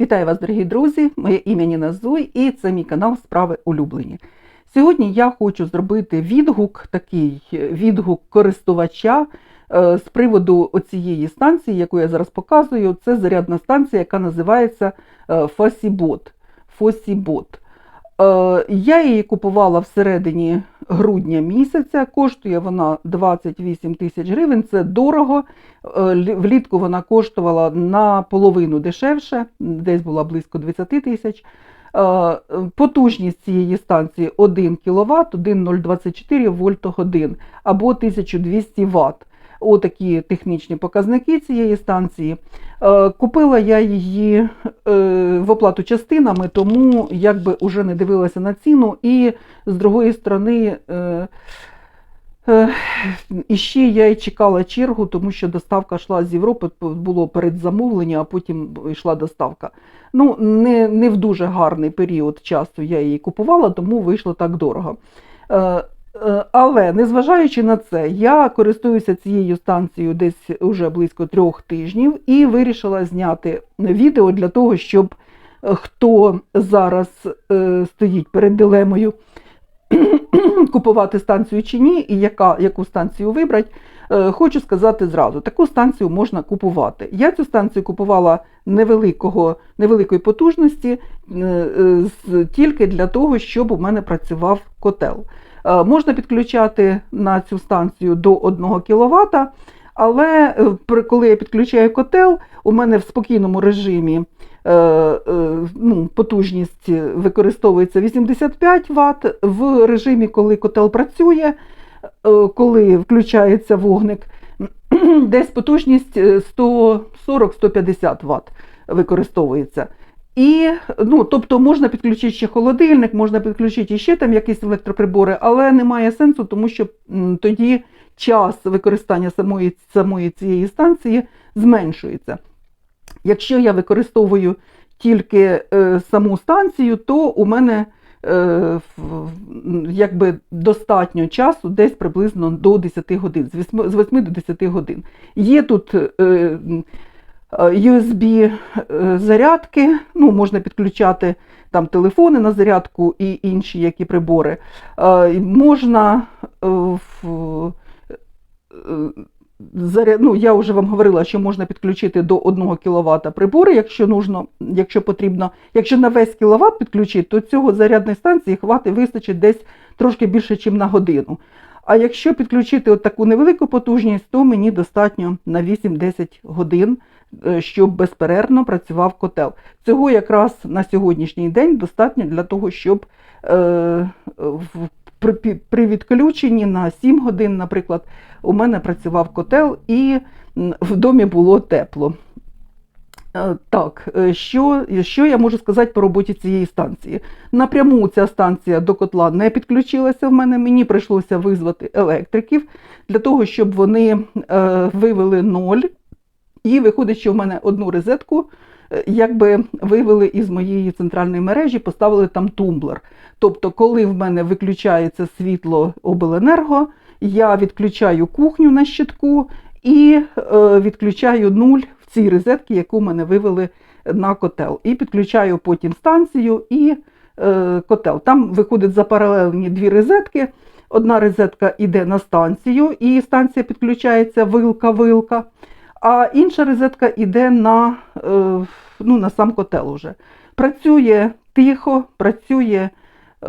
Вітаю вас, дорогі друзі! Моє ім'я Ніна Зуй і це мій канал Справи улюблені. Сьогодні я хочу зробити відгук, такий відгук користувача е, з приводу оцієї станції, яку я зараз показую. Це зарядна станція, яка називається е, Фосібот. Фосібот. Е, Я її купувала всередині грудня місяця. Коштує вона 28 тисяч гривень. Це дорого. Е, Влітку вона коштувала наполовину дешевше, десь була близько 20 тисяч. Е, Потужність цієї станції 1 кВт, 1,024 вольтогодин або 1200 Вт. Отакі технічні показники цієї станції. Е, Купила я її е, в оплату частинами, тому якби уже не дивилася на ціну. І з другої сторони, е, і ще я й чекала чергу, тому що доставка йшла з Європи, було передзамовлення, а потім йшла доставка. Ну, не, не в дуже гарний період часу я її купувала, тому вийшло так дорого. Е, Але незважаючи на це, я користуюся цією станцією десь уже близько трьох тижнів і вирішила зняти відео для того, щоб е, хто зараз е, стоїть перед дилемою купувати станцію чи ні, і яка, яку станцію вибрати, хочу сказати зразу: таку станцію можна купувати. Я цю станцію купувала невеликого, невеликої потужності тільки для того, щоб у мене працював котел. Е, Можна підключати на цю станцію до 1 кВт, але е, коли я підключаю котел, у мене в спокійному режимі е, ну, потужність використовується 85 Вт. В режимі, коли котел працює, коли включається вогник, десь потужність е, 140-150 Вт використовується. І, ну, тобто можна підключити ще холодильник, можна підключити ще там якісь електроприбори, але немає сенсу, тому що тоді час використання самої, самої цієї станції зменшується. Якщо я використовую тільки е, саму станцію, то у мене е, якби достатньо часу, десь приблизно до 10 годин, з 8, з 8 до 10 годин. Є тут е, м, е, е, ну, можна підключати там телефони на зарядку і інші які прибори. Е, Можна ну, я вже вам говорила, що можна підключити до 1 кВт прибори, якщо нужно, якщо потрібно. Якщо на весь кіловат підключити, то цього зарядної станції хвати вистачить десь трошки більше, ніж на годину. А якщо підключити от таку невелику потужність, то мені достатньо на 8-10 годин, щоб безперервно працював котел. Цього якраз на сьогоднішній день достатньо для того, щоб е, при, відключенні на 7 годин, наприклад, у мене працював котел і в домі було тепло. Е, Так, е, що, що я можу сказати по роботі цієї станції? Напряму ця станція до котла не підключилася в мене. Мені прийшлося визвати електриків для того, щоб вони е, вивели ноль. І виходить, що в мене одну розетку е, якби вивели із моєї центральної мережі, поставили там тумблер. Тобто, коли в мене виключається світло обленерго, я відключаю кухню на щитку і е, відключаю нуль в цій розетці, яку мене вивели на котел. І підключаю потім станцію і е, котел. Там виходить запаралельні дві розетки. Одна розетка йде на станцію, і станція підключається вилка-вилка, а інша розетка йде на, е, ну, на сам котел уже. Працює тихо, працює. е,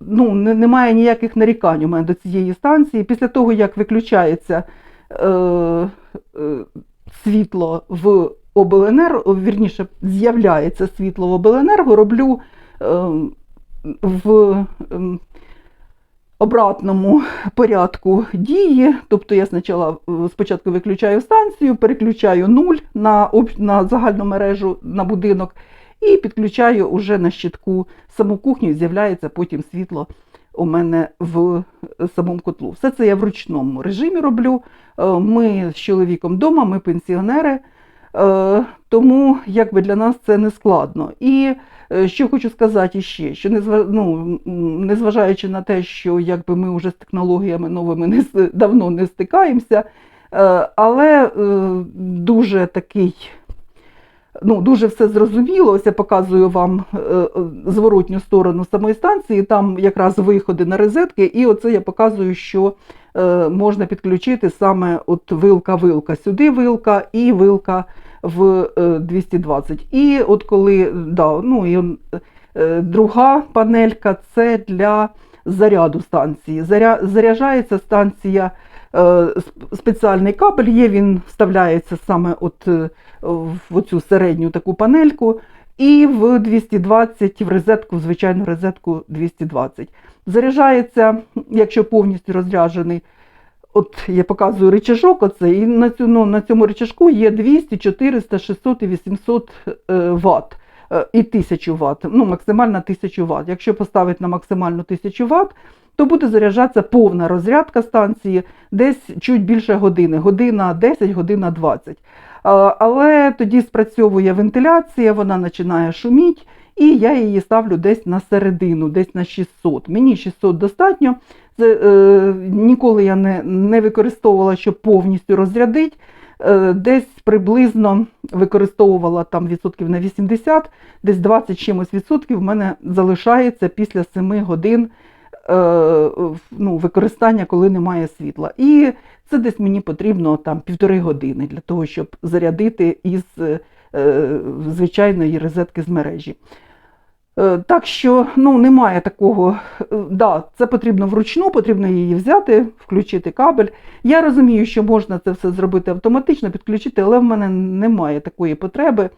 Ну, немає ніяких нарікань у мене до цієї станції. Після того, як виключається е, світло в обленерго, вірніше, з'являється світло в обленерго, роблю в обратному порядку дії. Тобто я спочатку, спочатку виключаю станцію, переключаю нуль на, на загальну мережу на будинок і підключаю уже на щитку саму кухню, з'являється потім світло у мене в самому котлу. Все це я в ручному режимі роблю. Е, Ми з чоловіком вдома, ми пенсіонери, е, тому якби для нас це не складно. І е, що хочу сказати ще, що ну, незважаючи на те, що якби ми вже з технологіями новими не, давно не стикаємося, е, але е, дуже такий ну, дуже все зрозуміло. Ось я показую вам е, е, зворотню сторону самої станції, там якраз виходи на розетки, і оце я показую, що е, можна підключити саме от вилка-вилка. Сюди вилка і вилка в е, 220. І от коли да, ну, і, е, друга панелька це для заряду станції. Заря, заряджається станція. е, Спеціальний кабель є, він вставляється саме от е, в цю середню таку панельку, і в 220 в розетку, звичайну розетку 220. Заряджається, якщо повністю розряджений, от я показую рычажок, оце, і на, цю, ну, на цьому рычажку є 200, 400, 600 і 800 е, Вт. е, І 1000 Вт, ну максимально 1000 Вт. Якщо поставити на максимальну 1000 Вт, то буде заряджатися повна розрядка станції десь чуть більше години, година 10, година 20. А, Але тоді спрацьовує вентиляція, вона починає шуміти, і я її ставлю десь на середину, десь на 600. Мені 600 достатньо. Це, е, ніколи я не, не використовувала, щоб повністю розрядити. Е, десь приблизно використовувала там відсотків на 80, десь 20 чимось відсотків в мене залишається після 7 годин е, ну, використання, коли немає світла. І це десь мені потрібно там півтори години для того, щоб зарядити із е, звичайної розетки з мережі. Е, Так що ну, немає такого. е, Да, це потрібно вручну, потрібно її взяти, включити кабель. Я розумію, що можна це все зробити автоматично, підключити, але в мене немає такої потреби,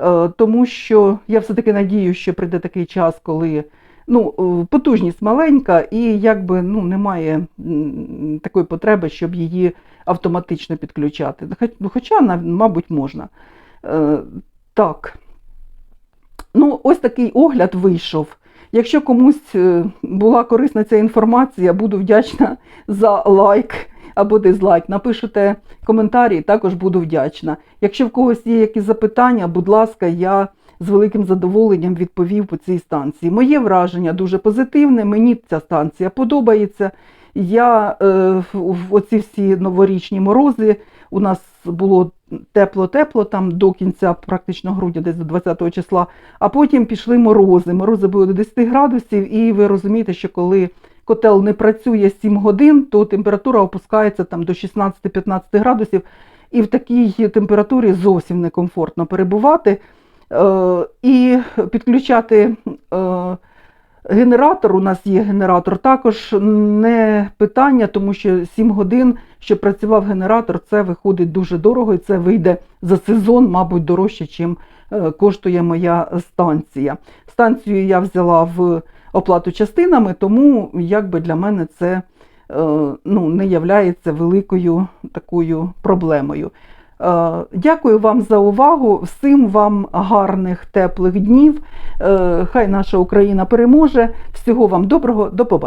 е, тому що я все-таки надію, що прийде такий час, коли ну, е, потужність маленька, і якби ну, немає такої потреби, щоб її автоматично підключати. Ну, Хоча, мабуть, можна. Е, Так. Ну, ось такий огляд вийшов. Якщо комусь е, була корисна ця інформація, буду вдячна за лайк або дизлайк. Напишете коментарі, також буду вдячна. Якщо в когось є якісь запитання, будь ласка, я з великим задоволенням відповів по цій станції. Моє враження дуже позитивне, мені ця станція подобається. Я е, в оці всі новорічні морози у нас було тепло-тепло там до кінця, практично грудня, десь до 20 числа. А потім пішли морози. Морози були до 10 градусів, і ви розумієте, що коли котел не працює 7 годин, то температура опускається там до 16-15 градусів, і в такій температурі зовсім некомфортно перебувати. Е, і підключати е, генератор, у нас є генератор, також не питання, тому що 7 годин, щоб працював генератор, це виходить дуже дорого, і це вийде за сезон, мабуть, дорожче, чим е, коштує моя станція. Станцію я взяла в оплату частинами, тому якби для мене це е, ну, не являється великою такою проблемою. Е, Дякую вам за увагу. Всім вам гарних теплих днів. Е, Хай наша Україна переможе. Всього вам доброго, до побачення.